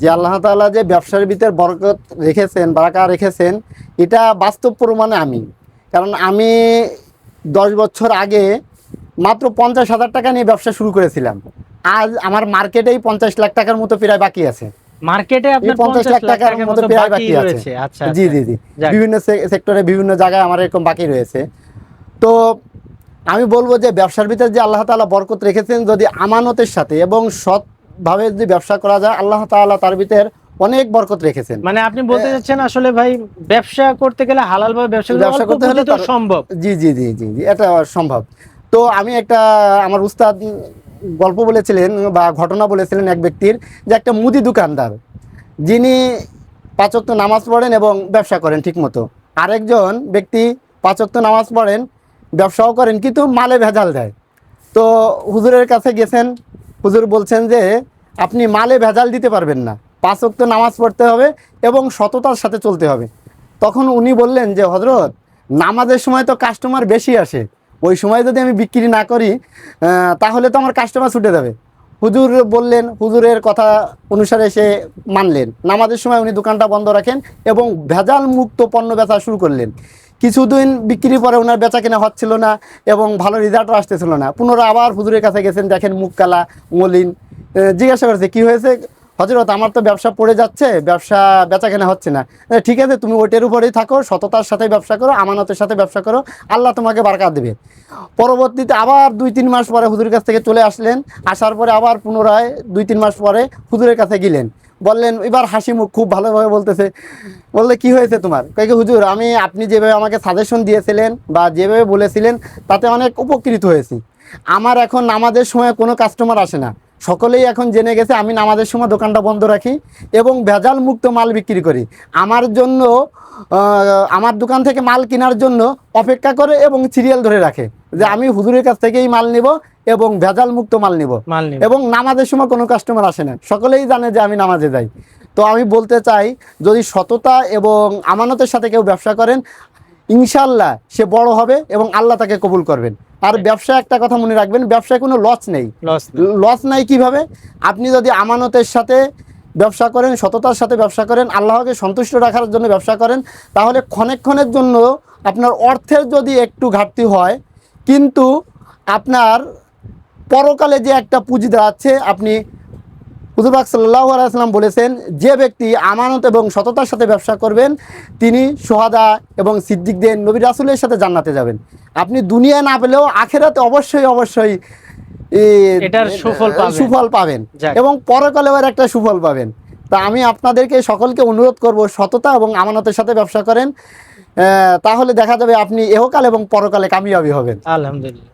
যে আল্লাহ তাআলা যে ব্যবসার ভিতর বরকত রেখেছেন বারাকা রেখেছেন এটা বাস্তব প্রমাণে আমি। কারণ আমি দশ বছর আগে মাত্র পঞ্চাশ হাজার টাকা নিয়ে ব্যবসা শুরু করেছিলাম। আজ আমার মার্কেটেই পঞ্চাশ লাখ টাকার মতো প্রায় বাকি আছে। মার্কেটে আপনার 50 লাখ টাকার মতো প্রায় বাকি আছে। আচ্ছা জি। জি জি। বিভিন্ন সেক্টরে বিভিন্ন জায়গায় আমার এরকম বাকি রয়েছে। তো আমি বলব যে ব্যবসার ভিতরে যে আল্লাহ তাআলা বরকত রেখেছেন যদি আমানতের সাথে এবং সৎভাবে যদি ব্যবসা করা যায় আল্লাহ তাআলা তার ভিতর অনেক বরকত রেখেছেন। মানে আপনি বলতে চাচ্ছেন আসলে ভাই ব্যবসা করতে গেলে হালাল ভাবে ব্যবসা করতে ব্যবসা করতে হলে তো সম্ভব। জি জি জি জি জি এটা সম্ভব। তো আমি একটা আমার উস্তাদ গল্প বলেছিলেন বা ঘটনা বলেছিলেন এক ব্যক্তির যে একটা মুদি দোকানদার যিনি পাঁচক্ত নামাজ পড়েন এবং ব্যবসা করেন ঠিকমতো। আরেকজন ব্যক্তি পাঁচক্ত নামাজ পড়েন ব্যবসাও করেন কিন্তু মালে ভেজাল দেয়। তো হুজুরের কাছে গেছেন হুজুর বলছেন যে আপনি মালে ভেজাল দিতে পারবেন না। পাঁচ ওয়াক্ত নামাজ পড়তে হবে এবং সততার সাথে চলতে হবে। তখন উনি বললেন যে হজরত নামাজের সময় তো কাস্টমার বেশি আসে। ওই সময় যদি আমি বিক্রি না করি তাহলে তো আমার কাস্টমার ছুটে যাবে। হুজুর বললেন, হুজুরের কথা অনুসারে সে মানলেন। নামাজের সময় উনি দোকানটা বন্ধ রাখেন এবং ভেজাল মুক্ত পণ্য বেচা শুরু করলেন। কিছুদিন বিক্রি পরে ওনার বেচা কেনা হচ্ছিল না এবং ভালো রেজাল্টও আসতেছিল না। পুনরায় আবার হুজুরের কাছে গেছেন, দেখেন মুখ কালা, মলিন। জিজ্ঞাসা করেছে কি হয়েছে? হজরত আমার তো ব্যবসা পড়ে যাচ্ছে ব্যবসা বেচা কেনা হচ্ছে না। ঠিক আছে তুমি ওইটার উপরেই থাকো সততার সাথে ব্যবসা করো আমানতের সাথে ব্যবসা করো আল্লাহ তোমাকে বারকা দেবে। পরবর্তীতে আবার দুই তিন মাস পরে হুজুরের কাছ থেকে চলে আসলেন আসার পরে আবার পুনরায় দুই তিন মাস পরে হুজুরের কাছে গেলেন। বললেন এবার হাসি মুখ খুব ভালোভাবে বলতেছে। বললে কি হয়েছে তোমার? কয়ে কি, হুজুর আমি আপনি যেভাবে আমাকে সাজেশন দিয়েছিলেন বা যেভাবে বলেছিলেন তাতে অনেক উপকৃত হয়েছি। আমার এখন নামাজের সময় কোনো কাস্টমার আসে না। সকলেই এখন জেনে গেছে আমি নামাজের সময় দোকানটা বন্ধ রাখি এবং ভেজাল মুক্ত মাল বিক্রি করি। আমার জন্য আমার দোকান থেকে মাল কেনার জন্য অপেক্ষা করে এবং সিরিয়াল ধরে রাখে যে আমি হুজুরের কাছ থেকেই মাল নিব এবং ভেজাল মুক্ত মাল নিব। মাল নেবে। এবং নামাজের সময় কোনো কাস্টমার আসে না। সকলেই জানে যে আমি নামাজে যাই। তো আমি বলতে চাই যদি সততা এবং আমানতের সাথে কেউ ব্যবসা করেন ইনশাল্লাহ সে বড় হবে এবং আল্লাহ তাকে কবুল করবেন। আর ব্যবসা একটা কথা মনে রাখবেন ব্যবসায় কোনো লস নেই। লস লস নাই কীভাবে? আপনি যদি আমানতের সাথে ব্যবসা করেন সততার সাথে ব্যবসা করেন আল্লাহকে সন্তুষ্ট রাখার জন্য ব্যবসা করেন তাহলে ক্ষণেক্ষণের জন্য আপনার অর্থের যদি একটু ঘাটতি হয় কিন্তু আপনার পরকালে যে একটা পুঁজি দাঁড়াচ্ছে আপনি হুজুরবাক সাল্লাহ আলাইসাল্লাম বলেছেন যে ব্যক্তি আমানত এবং সততার সাথে ব্যবসা করবেন তিনি সোহাদা এবং সিদ্দিকদের নবী রাসুলের সাথে জান্নাতে যাবেন। আপনি দুনিয়ায় না পেলেও আখেরাতে অবশ্যই অবশ্যই এটার সুফল পাবেন। সুফল পাবেন এবং পরকালেও একটা সুফল পাবেন। তা আমি আপনাদেরকে সকলকে অনুরোধ করব সততা এবং আমানতের সাথে ব্যবসা করেন তাহলে দেখা যাবে আপনি এহকাল এবং পরকালে কামিয়াবি হবেন। আলহামদুলিল্লাহ।